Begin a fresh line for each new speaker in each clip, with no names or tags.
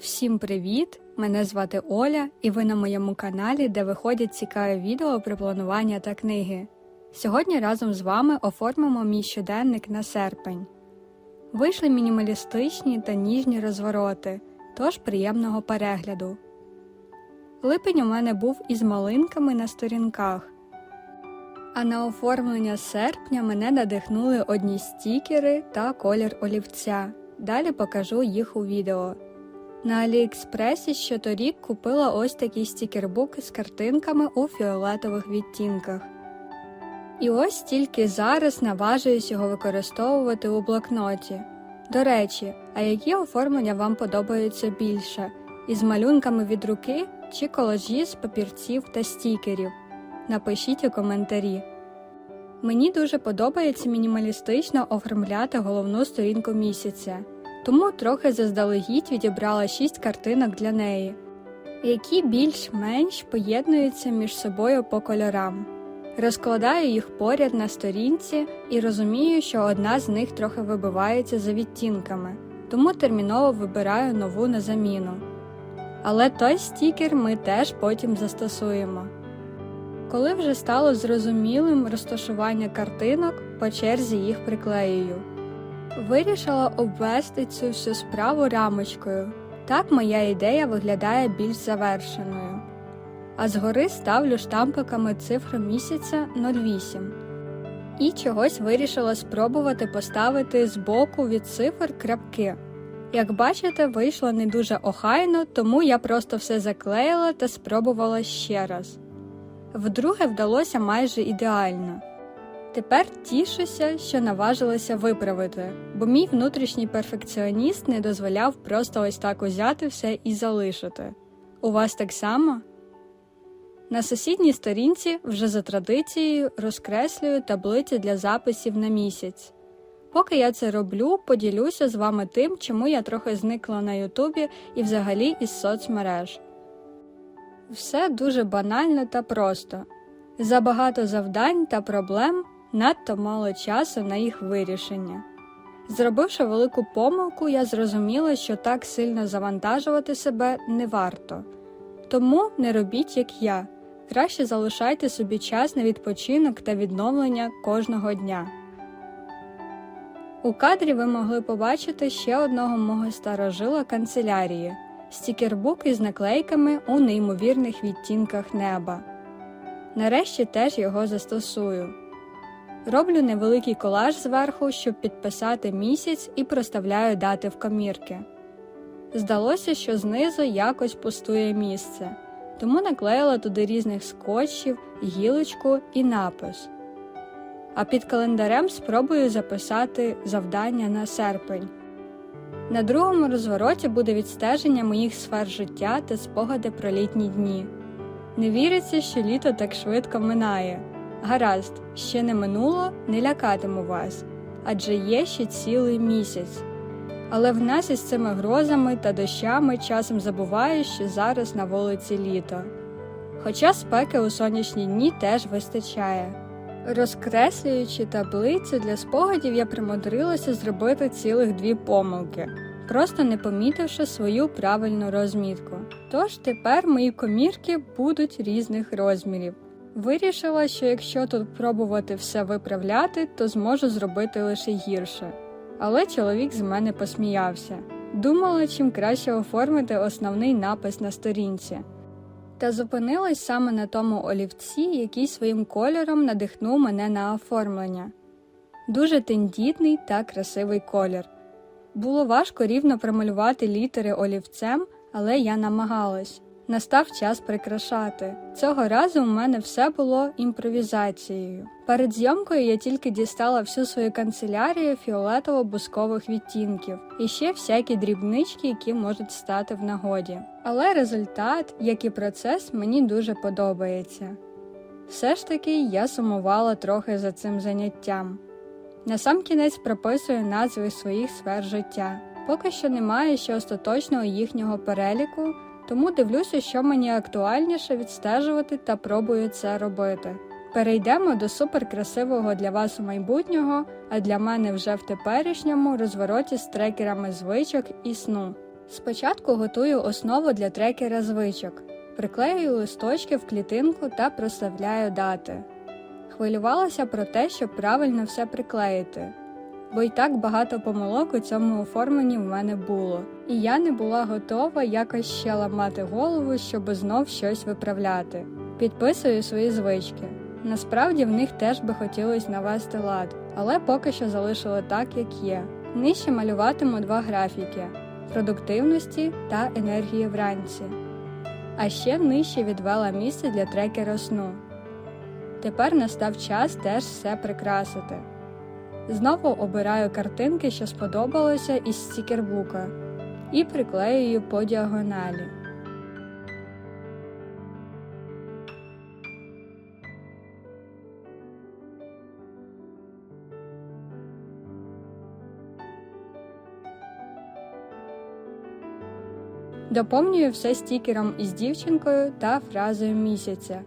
Всім привіт! Мене звати Оля, і ви на моєму каналі, де виходять цікаві відео про планування та книги. Сьогодні разом з вами оформимо мій щоденник на серпень. Вийшли мінімалістичні та ніжні розвороти, тож приємного перегляду. Липень у мене був із малинками на сторінках. А на оформлення серпня мене надихнули одні стікери та колір олівця. Далі покажу їх у відео. На Аліекспресі ще торік купила ось такий стікербук з картинками у фіолетових відтінках. І ось тільки зараз наважуюсь його використовувати у блокноті. До речі, а які оформлення вам подобаються більше? Із малюнками від руки чи колажі з папірців та стікерів? Напишіть у коментарі. Мені дуже подобається мінімалістично оформляти головну сторінку місяця, тому трохи заздалегідь відібрала 6 картинок для неї, які більш-менш поєднуються між собою по кольорам. Розкладаю їх поряд на сторінці і розумію, що одна з них трохи вибивається за відтінками, тому терміново вибираю нову на заміну. Але той стікер ми теж потім застосуємо. Коли вже стало зрозумілим розташування картинок, по черзі їх приклеюю. Вирішила обвести цю всю справу рамочкою. Так моя ідея виглядає більш завершеною. А згори ставлю штампиками цифру місяця 08. І чогось вирішила спробувати поставити збоку від цифр крапки. Як бачите, вийшло не дуже охайно, тому я просто все заклеїла та спробувала ще раз. Вдруге вдалося майже ідеально. Тепер тішуся, що наважилася виправити, бо мій внутрішній перфекціоніст не дозволяв просто ось так узяти все і залишити. У вас так само? На сусідній сторінці вже за традицією розкреслюю таблиці для записів на місяць. Поки я це роблю, поділюся з вами тим, чому я трохи зникла на Ютубі і взагалі із соцмереж. Все дуже банально та просто. Забагато завдань та проблем, надто мало часу на їх вирішення. Зробивши велику помилку, я зрозуміла, що так сильно завантажувати себе не варто. Тому не робіть, як я. Краще залишайте собі час на відпочинок та відновлення кожного дня. У кадрі ви могли побачити ще одного мого старожила канцелярії стікербук із наклейками у неймовірних відтінках неба. Нарешті теж його застосую. Роблю невеликий колаж зверху, щоб підписати місяць і проставляю дати в комірки. Здалося, що знизу якось пустує місце, тому наклеїла туди різних скотчів, гілочку і напис. А під календарем спробую записати завдання на серпень. На другому розвороті буде відстеження моїх сфер життя та спогади про літні дні. Не віриться, що літо так швидко минає. Гаразд, ще не минуло, не лякатиму вас, адже є ще цілий місяць. Але в нас із цими грозами та дощами часом забуваю, що зараз на вулиці літо. Хоча спеки у сонячні дні теж вистачає. Розкреслюючи таблицю для спогадів, я примудрилася зробити цілих дві помилки, просто не помітивши свою правильну розмітку. Тож тепер мої комірки будуть різних розмірів. Вирішила, що якщо тут пробувати все виправляти, то зможу зробити лише гірше. Але чоловік з мене посміявся. Думала, чим краще оформити основний напис на сторінці. Та зупинилась саме на тому олівці, який своїм кольором надихнув мене на оформлення. Дуже тендітний та красивий колір. Було важко рівно промалювати літери олівцем, але я намагалась. Настав час прикрашати. Цього разу у мене все було імпровізацією. Перед зйомкою я тільки дістала всю свою канцелярію фіолетово-бускових відтінків і ще всякі дрібнички, які можуть стати в нагоді. Але результат, як і процес, мені дуже подобається. Все ж таки я сумувала трохи за цим заняттям. Насамкінець прописую назви своїх сфер життя. Поки що немає ще остаточного їхнього переліку, тому дивлюся, що мені актуальніше відстежувати та пробую це робити. Перейдемо до суперкрасивого для вас у майбутнього, а для мене вже в теперішньому розвороті з трекерами звичок і сну. Спочатку готую основу для трекера звичок, приклеюю листочки в клітинку та проставляю дати. Хвилювалася про те, щоб правильно все приклеїти, бо й так багато помилок у цьому оформленні в мене було, і я не була готова якось ще ламати голову, щоб знов щось виправляти. Підписую свої звички. Насправді в них теж би хотілося навести лад, але поки що залишила так, як є. Нижче малюватиму два графіки продуктивності та енергії вранці. А ще нижче відвела місце для трекера сну. Тепер настав час теж все прикрасити. Знову обираю картинки, що сподобалося із стікербука, і приклеюю по діагоналі. Доповнюю все стікером із дівчинкою та фразою місяця.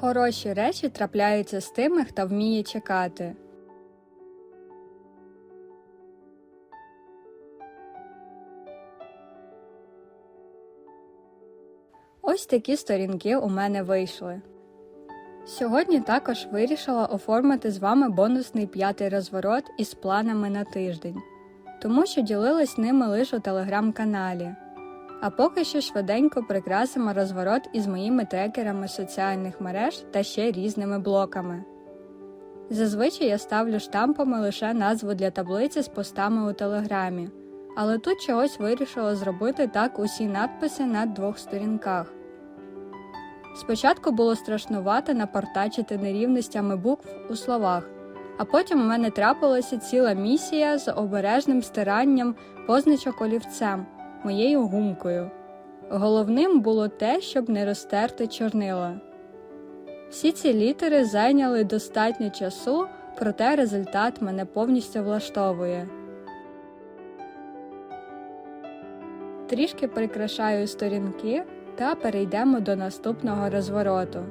Хороші речі трапляються з тими, хто вміє чекати. Ось такі сторінки у мене вийшли. Сьогодні також вирішила оформити з вами бонусний п'ятий розворот із планами на тиждень, тому що ділилась ними лише у телеграм-каналі. А поки що швиденько прикрасимо розворот із моїми трекерами соціальних мереж та ще різними блоками. Зазвичай я ставлю штампами лише назву для таблиці з постами у телеграмі, але тут чогось вирішила зробити так усі надписи на двох сторінках. Спочатку було страшнувато напортачити нерівностями букв у словах, а потім у мене трапилася ціла місія з обережним стиранням позначок олівцем моєю гумкою. Головним було те, щоб не розтерти чорнила. Всі ці літери зайняли достатньо часу, проте результат мене повністю влаштовує. Трішки прикрашаю сторінки та перейдемо до наступного розвороту.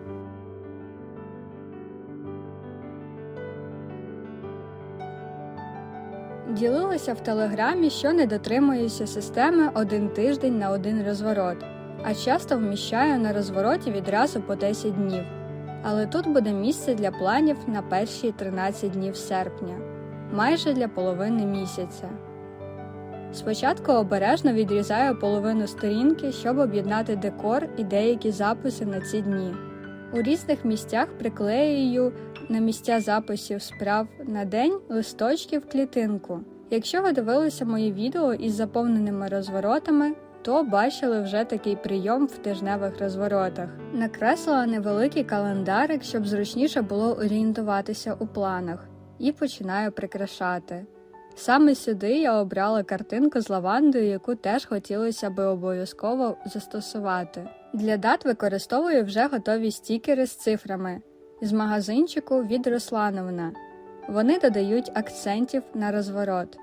Ділилася в телеграмі, що не дотримуюся системи один тиждень на один розворот, а часто вміщаю на розвороті відразу по 10 днів. Але тут буде місце для планів на перші 13 днів серпня, майже для половини місяця. Спочатку обережно відрізаю половину сторінки, щоб об'єднати декор і деякі записи на ці дні. У різних місцях приклеюю на місця записів справ на день листочки в клітинку. Якщо ви дивилися мої відео із заповненими розворотами, то бачили вже такий прийом в тижневих розворотах. Накреслила невеликий календарик, щоб зручніше було орієнтуватися у планах, і починаю прикрашати. Саме сюди я обрала картинку з лавандою, яку теж хотілося би обов'язково застосувати. Для дат використовую вже готові стікери з цифрами з магазинчику від Руслановна. Вони додають акцентів на розворот.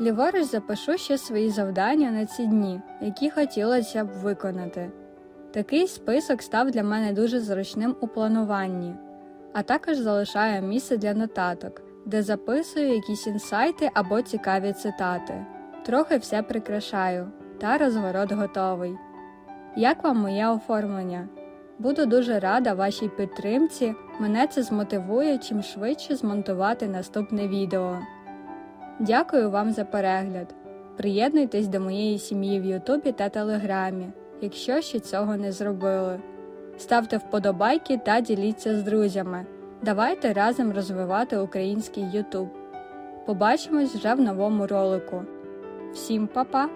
Ліворуч запишу ще свої завдання на ці дні, які хотілося б виконати. Такий список став для мене дуже зручним у плануванні, а також залишаю місце для нотаток, де записую якісь інсайти або цікаві цитати. Трохи все прикрашаю, та розворот готовий. Як вам моє оформлення? Буду дуже рада вашій підтримці. Мене це змотивує чим швидше змонтувати наступне відео. Дякую вам за перегляд. Приєднуйтесь до моєї сім'ї в Ютубі та Телеграмі, якщо ще цього не зробили. Ставте вподобайки та діліться з друзями. Давайте разом розвивати український Ютуб. Побачимось вже в новому ролику. Всім па-па!